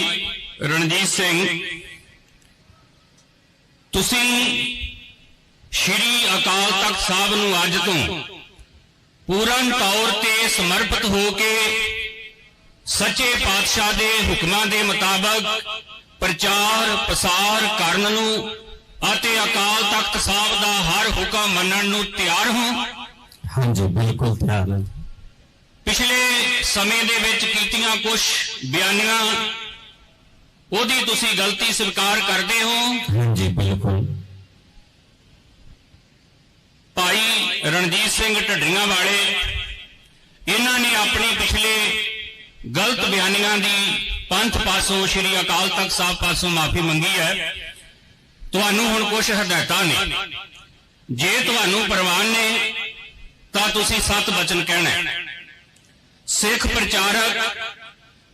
ਭਾਈ ਰਣਜੀਤ ਸਿੰਘ ਤੁਸੀਂ ਸ਼੍ਰੀ ਅਕਾਲ ਤਖਤ ਸਾਹਿਬ ਨੂੰ ਅੱਜ ਤੋਂ ਪੂਰਨ ਤੌਰ ਤੇ ਸਮਰਪਿਤ ਹੋ ਕੇ ਸੱਚੇ ਪਾਤਸ਼ਾਹ ਦੇ ਹੁਕਮਾਂ ਦੇ ਮੁਤਾਬਕ ਪ੍ਰਚਾਰ ਪ੍ਰਸਾਰ ਕਰਨ ਨੂੰ ਅਤੇ ਅਕਾਲ ਤਖਤ ਸਾਹਿਬ ਦਾ ਹਰ ਹੁਕਮ ਮੰਨਣ ਨੂੰ ਤਿਆਰ ਹੋ। ਹਾਂਜੀ ਬਿਲਕੁਲ ਤਿਆਰ ਹਾਂ ਪਿਛਲੇ ਸਮੇਂ ਦੇ ਵਿੱਚ ਕੀਤੀਆਂ ਕੁਝ ਬਿਆਨੀਆਂ ਉਹਦੀ ਤੁਸੀਂ ਗਲਤੀ ਸਵੀਕਾਰ ਕਰਦੇ ਹੋ। ਹਾਂਜੀ ਬਿਲਕੁਲ। ਭਾਈ ਰਣਜੀਤ ਸਿੰਘ ਢੱਡਰੀਆਂ ਵਾਲੇ ਇਹਨਾਂ ਨੇ ਆਪਣੇ ਪਿਛਲੇ ਗਲਤ ਬਿਆਨੀਆਂ ਦੀ ਪੰਥ ਪਾਸੋਂ ਸ੍ਰੀ ਅਕਾਲ ਤਖਤ ਸਾਹਿਬ ਪਾਸੋਂ ਮਾਫੀ ਮੰਗੀ ਹੈ। ਤੁਹਾਨੂੰ ਹੁਣ ਕੁਝ ਹਦਾਇਤਾਂ ਨੇ। ਜੇ ਤੁਹਾਨੂੰ ਪ੍ਰਵਾਨ ਨੇ ਤਾਂ ਤੁਸੀਂ ਸਤ ਬਚਨ ਕਹਿਣਾ। ਸਿੱਖ ਪ੍ਰਚਾਰਕ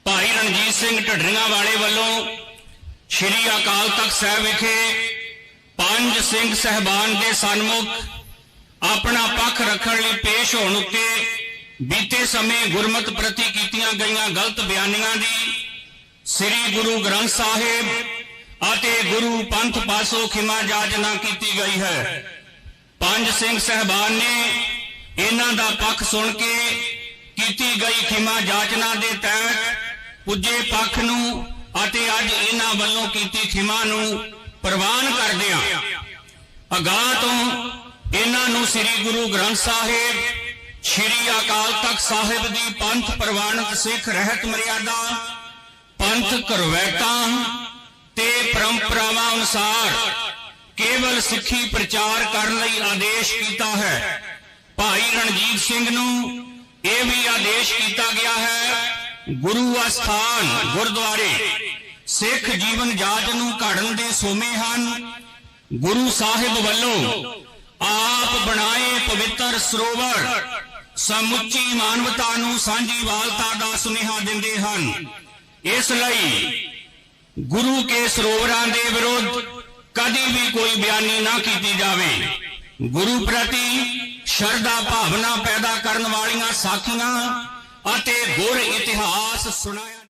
ਭਾਈ ਰਣਜੀਤ ਸਿੰਘ ਢੱਡਰੀਆਂ ਵਾਲੇ ਵੱਲੋਂ ਸ੍ਰੀ ਅਕਾਲ ਤਖਤ ਸਾਹਿਬ ਵਿਖੇ ਪੰਜ ਸਿੰਘ ਸਹਿਬਾਨ ਦੇ ਸਨਮੁਖ ਆਪਣਾ ਪੱਖ ਰੱਖਣ ਲਈ ਪੇਸ਼ ਹੋਣ ਉੱਤੇ ਬੀਤੇ ਸਮੇਂ ਗੁਰਮਤ ਪ੍ਰਤੀ ਕੀਤੀਆਂ ਗਈਆਂ ਗਲਤ ਬਿਆਨੀਆਂ ਦੀ ਸ੍ਰੀ ਗੁਰੂ ਗ੍ਰੰਥ ਸਾਹਿਬ ਅਤੇ ਗੁਰੂ ਪੰਥ ਪਾਸੋਂ ਖਿਮਾ ਜਾਚਨਾ ਕੀਤੀ ਗਈ ਹੈ। ਪੰਜ ਸਿੰਘ ਸਹਿਬਾਨ ਨੇ ਇਹਨਾਂ ਦਾ ਪੱਖ ਸੁਣ ਕੇ ਕੀਤੀ ਗਈ ਖਿਮਾ ਜਾਚਨਾ ਦੇ ਤਹਿਤ ਪੁੱਜੇ ਪੱਖ ਨੂੰ ਅਤੇ ਅੱਜ ਇਹਨਾਂ ਵੱਲੋਂ ਕੀਤੀ ਖਿਮਾ ਨੂੰ ਪ੍ਰਵਾਨ ਕਰਦਿਆਂ ਅਗਾਹ ਤੋਂ ਇਹਨਾਂ ਨੂੰ ਸ੍ਰੀ ਗੁਰੂ ਗ੍ਰੰਥ ਸਾਹਿਬ, ਸ੍ਰੀ ਅਕਾਲ ਤਖਤ ਸਾਹਿਬ ਦੀ ਪੰਥ ਪ੍ਰਵਾਨਿਤ ਸਿੱਖ ਰਹਿਤ ਮਰਿਆਦਾ, ਪੰਥ ਕਰਵੈਤਾਂ ਤੇ ਪਰੰਪਰਾਵਾਂ ਅਨੁਸਾਰ ਕੇਵਲ ਸਿੱਖੀ ਪ੍ਰਚਾਰ ਕਰਨ ਲਈ ਆਦੇਸ਼ ਕੀਤਾ ਹੈ। ਭਾਈ ਰਣਜੀਤ ਸਿੰਘ ਨੂੰ ਇਹ ਵੀ ਆਦੇਸ਼ ਕੀਤਾ ਗਿਆ ਹੈ ਗੁਰੂ ਅਸਥਾਨ ਗੁਰਦੁਆਰੇ, ਸਿੱਖ ਜੀਵਨ ਜਾਚ ਨੂੰ ਘੜਨ ਦੇ ਸੋਮੇ ਹਨ। ਗੁਰੂ ਸਾਹਿਬ ਵੱਲੋਂ ਆਪ ਬਣਾਏ ਪਵਿੱਤਰ ਸਰੋਵਰ, ਸਮੁੱਚੀ ਮਾਨਵਤਾ ਨੂੰ ਸਾਂਝੀਵਾਲਤਾ ਦਾ ਸੁਨੇਹਾ ਦਿੰਦੇ ਹਨ। ਇਸ ਲਈ ਗੁਰੂ ਕੇ ਸਰੋਵਰਾਂ ਦੇ ਵਿਰੁੱਧ ਕਦੀ ਵੀ ਕੋਈ ਬਿਆਨੀ ਨਾ ਕੀਤੀ ਜਾਵੇ। ਗੁਰੂ ਪ੍ਰਤੀ ਸ਼ਰਧਾ ਭਾਵਨਾ ਪੈਦਾ ਕਰਨ ਵਾਲੀਆਂ ਸਾਖੀਆਂ ਅਤੇ ਗੁਰ ਇਤਿਹਾਸ ਸੁਣਾਇਆ